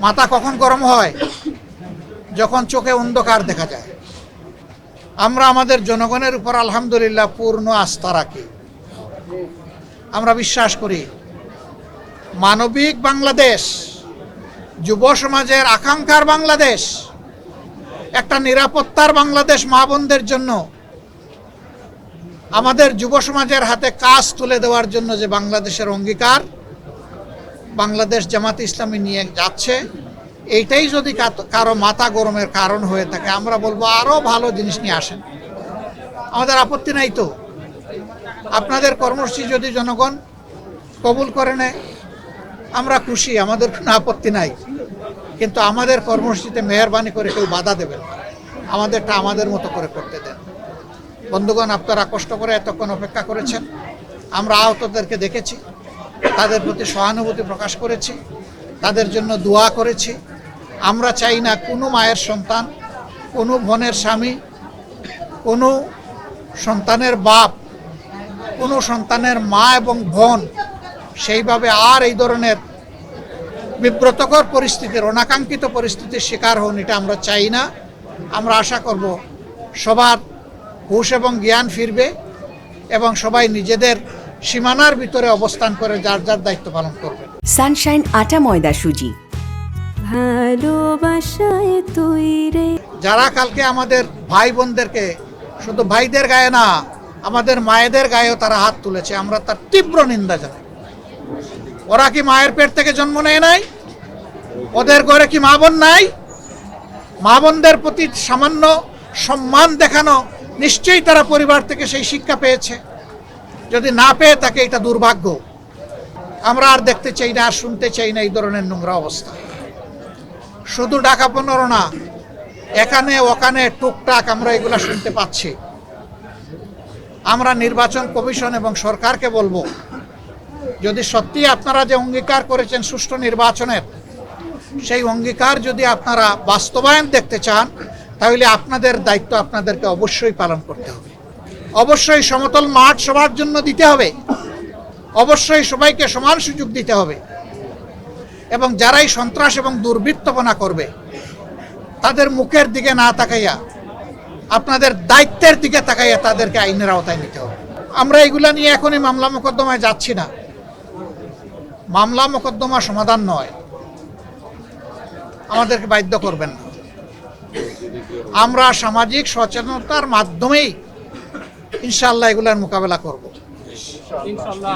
মাথা কখন গরম হয়? যখন চোখে অন্ধকার দেখা যায়। আমরা আমাদের জনগণের উপর আলহামদুলিল্লাহ পূর্ণ আস্থা রাখি। আমরা বিশ্বাস করি, মানবিক বাংলাদেশ, যুব সমাজের আকাঙ্ক্ষার বাংলাদেশ, একটা নিরাপত্তার বাংলাদেশ মা জন্য, আমাদের যুব সমাজের হাতে কাজ তুলে দেওয়ার জন্য যে বাংলাদেশের অঙ্গীকার বাংলাদেশ জামাত ইসলামী নিয়ে যাচ্ছে। এইটাই যদি কারও মাথা গরমের কারণ হয়ে থাকে, আমরা বলব আরও ভালো জিনিস নিয়ে আসেন। আমাদের আপত্তি নাই তো। আপনাদের কর্মসূচি যদি জনগণ কবুল করে নেয়, আমরা খুশি, আমাদের কোনো আপত্তি নাই। কিন্তু আমাদের কর্মসূচিতে মেহরবানি করে কেউ বাধা দেবেন। আমাদেরটা আমাদের মতো করে করতে দেন। বন্ধুগণ, আপনারা কষ্ট করে এতক্ষণ অপেক্ষা করেছেন। আমরা আহতদেরকে দেখেছি। তাদের প্রতি সহানুভূতি প্রকাশ করেছি, তাদের জন্য দোয়া করেছি। আমরা চাই না কোনো মায়ের সন্তান, কোনো বোনের স্বামী, কোনো সন্তানের বাপ, কোনো সন্তানের মা এবং বোন সেইভাবে আর এই ধরনের বিব্রতকর পরিস্থিতির, অনাকাঙ্ক্ষিত পরিস্থিতির শিকার হন এটা আমরা চাই না। আমরা আশা করব সবার হুশ এবং জ্ঞান ফিরবে এবং সবাই নিজেদের সীমানার ভিতরে অবস্থান করে যার যার দায়িত্ব পালন করবে। সানশাইন আটা ময়দা সুজি। ভালোবাসায় তৈরে যারা কালকে আমাদের ভাই বোনদেরকে শুধু ভাইদের গায়ে না আমাদের মায়েদের গায়েও তারা হাত তুলেছে আমরা তার তীব্র নিন্দা জানাই। ওরা কি মায়ের পেট থেকে জন্ম নেয় নাই? ওদের ঘরে কি মা বোন নাই? মা বোনদের প্রতি সামান্য সম্মান দেখানো নিশ্চয়ই তারা পরিবার থেকে সেই শিক্ষা পেয়েছে। যদি না পেয়ে থাকে এটা দুর্ভাগ্য। আমরা আর দেখতে চাই না, আর শুনতে চাই না এই ধরনের নোংরা অবস্থা। শুধু ঢাকা পনেরো না, এখানে, ওখানে টুকটাক আমরা এগুলা শুনতে পাচ্ছি। আমরা নির্বাচন কমিশন এবং সরকারকে বলব, যদি সত্যি আপনারা যে অঙ্গীকার করেছেন সুষ্ঠু নির্বাচনের, সেই অঙ্গীকার যদি আপনারা বাস্তবায়ন দেখতে চান, তাহলে আপনাদের দায়িত্ব আপনাদেরকে অবশ্যই পালন করতে হবে। অবশ্যই সমতল মাঠ সবার জন্য দিতে হবে। অবশ্যই সবাইকে সমান সুযোগ দিতে হবে। এবং যারাই সন্ত্রাস এবং দুর্বৃত্তপনা করবে, তাদের মুখের দিকে না তাকাইয়া, আপনাদের দায়িত্বের দিকে তাকাইয়া তাদেরকে আইনের আওতায় নিতে হবে। আমরা এগুলা নিয়ে এখনই মামলা মোকদ্দমায় যাচ্ছি না। মামলা মোকদ্দমা সমাধান নয়। আমাদেরকে বাধ্য করবেন না। আমরা সামাজিক সচেতনতার মাধ্যমেই ইনশাল্লাহ এগুলার মোকাবেলা করব।